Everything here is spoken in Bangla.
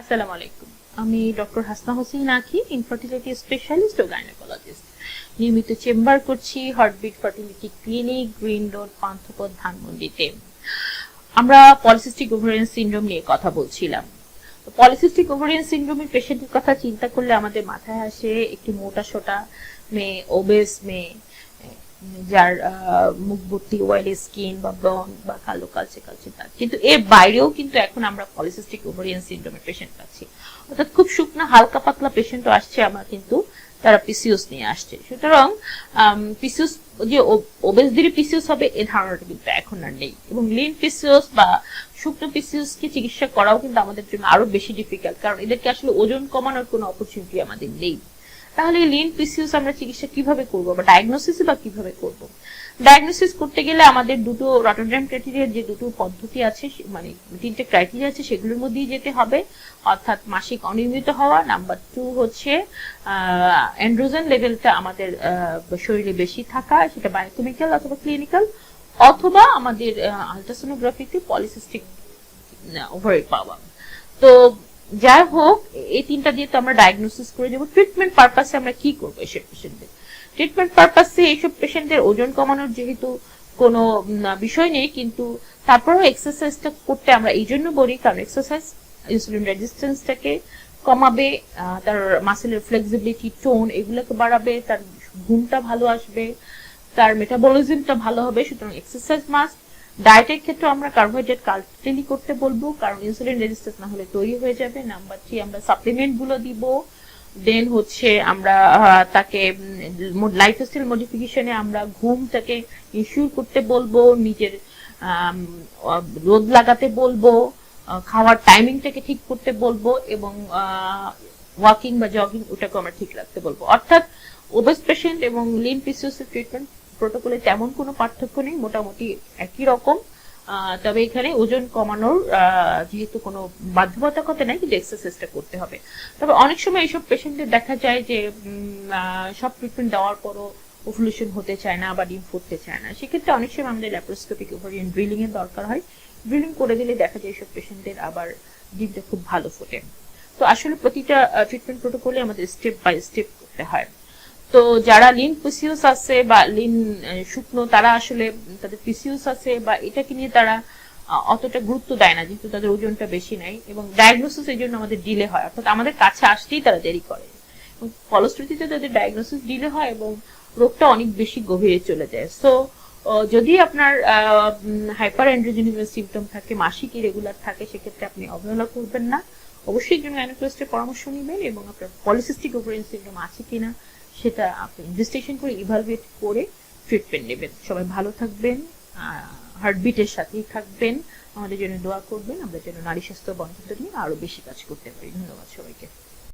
আসসালামু আলাইকুম। আমি doctor Hasna Hossain Akhi infertility specialist ও গাইনোকোলজিস্ট নিয়মিত চেম্বার করছি Heartbeat Fertility Clinic Green Road ধানমন্ডিতে। আমরা পলিসিস্টিক ওভারিয়ান সিনড্রোম নিয়ে কথা বলছিলাম। পলিসিস্টিক ওভারিয়ান সিনড্রোমের পেশেন্টের কথা চিন্তা করলে আমাদের মাথায় আসে একটি মোটা সোটা মেয়ে ওবেস মেয়ে। যার মুখ ভর্তি ওয়েল স্কিন বা ব্রন বা কালো কালচে কালচে দাগ। কিন্তু এর বাইরেও কিন্তু এখন আমরা পলিসিস্টিক ওভারিয়ান সিনড্রোমের পেশেন্ট পাচ্ছি। অর্থাৎ খুব শুকনা, হালকা পাতলা পেশেন্টও আসছে আমার কিন্তু তারা পিসিওস নিয়ে আসছে। সুতরাং পিসিওস যে ওবেসদেরই পিসিওস হবে, এ ধারণাটা কিন্তু এখন আর নেই। এবং লিন পিসিওস বা শুকনো পিসিওস কে চিকিৎসা করাও কিন্তু আমাদের জন্য আরও বেশি ডিফিকাল্ট কারণ এদেরকে আসলে ওজন কমানোর কোনো অপরচুনিটি আমাদের নেই। তাহলে লিন পিসিওস আমরা চিকিৎসা কীভাবে করব? বা ডায়াগনোসিস বা কীভাবে করব? ডায়াগনোসিস করতে গেলে আমাদের দুটো রটারডাম ক্রাইটেরিয়ার যে দুটো পদ্ধতি আছে মানে তিনটে ক্রাইটেরিয়া আছে, সেগুলোর মধ্যেই যেতে হবে। অর্থাৎ মাসিক অনিয়মিত হওয়া নাম্বার টু হচ্ছে অ্যান্ড্রোজেন লেভেলটা আমাদের শরীরে বেশি থাকা, সেটা বায়োকেমিক্যাল অথবা ক্লিনিক্যাল অথবা আমাদের আলট্রাসোনোগ্রাফিতে পলিসিস্টিক ওভারে পাওয়া। তো যাই হোক এই তিনটা দিয়ে তো আমরা ডায়াগনোসিস করে যাব ট্রিটমেন্ট পারপাসে আমরা কি করব এসব পেশেন্টদের ট্রিটমেন্ট পারপাসে এইসব পেশেন্টদের ওজন কমানোর যেহেতু কোনো বিষয় নেই, কিন্তু তারপরেও এক্সারসাইজটা করতে আমরা এই জন্য বলি, কারণ এক্সারসাইজ ইনসুলিন রেজিস্ট্যান্সটাকে কমাবে তার মাসেলের ফ্লেক্সিবিলিটি টোন এগুলোকে বাড়াবে, তার ঘুমটা ভালো আসবে, তার মেটাবলিজমটা ভালো হবে, সুতরাং এক্সারসাইজ মাস্ট ডায়েটের ক্ষেত্রে আমরা কার্বোহাইড্রেট কালটেলি করতে বলব, কারণ ইনসুলিন রেজিস্ট্যান্স না হলে তৈরি হয়ে যাবে। নাম্বার থ্রি আমরা সাপ্লিমেন্টগুলো দিব। দেন হচ্ছে আমরা তাকে লাইফস্টাইল মডিফিকেশনে আমরা ঘুমটাকে ইনশিওর করতে বলব, নিজের রোদ লাগাতে বলব খাওয়ার টাইমিংটাকে ঠিক করতে বলব এবং ওয়াকিং বা জগিং ওটাকে আমরা ঠিক রাখতে বলব। অর্থাৎ ওবেস পেশেন্ট এবং লিন পিসিওস ট্রিটমেন্ট প্রোটোকলে তেমন কোনো পার্থক্য নেই, মোটামুটি একই রকম। তবে এখানে ওজন কমানোর যেহেতু কোনো বাধ্যবাধকতা নেই, কিন্তু এক্সারসাইজটা করতে হবে। তবে অনেক সময় এইসব পেশেন্টদের দেখা যায় যে সব ট্রিটমেন্ট দেওয়ার পরও ওভুলেশন হতে চায় না বা ডিম ফুটতে চায় না। সেক্ষেত্রে অনেক সময় আমাদের ল্যাপ্রোস্কোপিক ওভারিয়ান ড্রিলিং এর দরকার হয়। ড্রিলিং করে দিলে দেখা যায় এইসব পেশেন্টদের আবার ডিমটা খুব ভালো ফোটে। তো আসলে প্রতিটা ট্রিটমেন্ট প্রোটোকলে আমাদের স্টেপ বাই স্টেপ করতে হয়। তো যারা লিন পিসিউস আছে বা লিন শুকনো, তারা আসলে তাদের পিসিউস আছে বা এটাকে নিয়ে তারা অতটা গুরুত্ব দেয় না, যেহেতু তাদের ওজনটা বেশি নাই এবং ডায়াগনোসিস এর জন্য আমাদের ডিলে হয়। অর্থাৎ আমাদের কাছে আসতেই তারা দেরি করে। ফলশ্রুতিতে তাদের ডায়াগনোসিস ডিলে হয় এবং রোগটা অনেক বেশি গভীরে চলে যায়। সো যদি আপনার হাইপার অ্যান্ড্রোজেনিজমের সিমটম থাকে, মাসিক ইরেগুলার থাকে, সেক্ষেত্রে আপনি অবহেলা করবেন না। অবশ্যই একজন গাইনোকোলজিস্টের পরামর্শ নেবেন এবং আপনার পলিসিস্টিক ওভারিয়ান সিনড্রোম আছে কিনা সেটা আপনি ইনভেস্টিগেশন করে ইভালুয়েট করে ট্রিটমেন্ট নেবেন। সবাই ভালো থাকবেন হার্টবিটের সাথেই থাকবেন, আমাদের জন্য দোয়া করবেন, আমরা যেন নারী স্বাস্থ্য বন্ধ নিয়ে আরও বেশি কাজ করতে পারি। ধন্যবাদ সবাইকে।